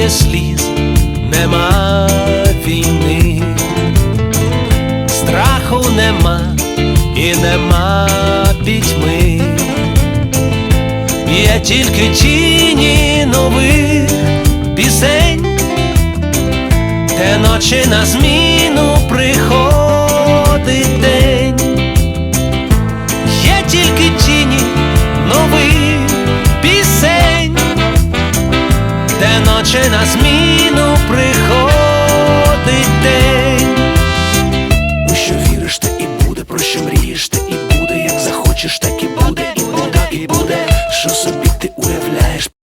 Немає сліз, нема війни, страху нема і нема пітьми, є тільки тіні нових пісень, те ночі на зміну ночі на зміну приходить день. У що віриш, те і буде, про що мрієш, те і буде, як захочеш, так і буде, і буде, і буде, що собі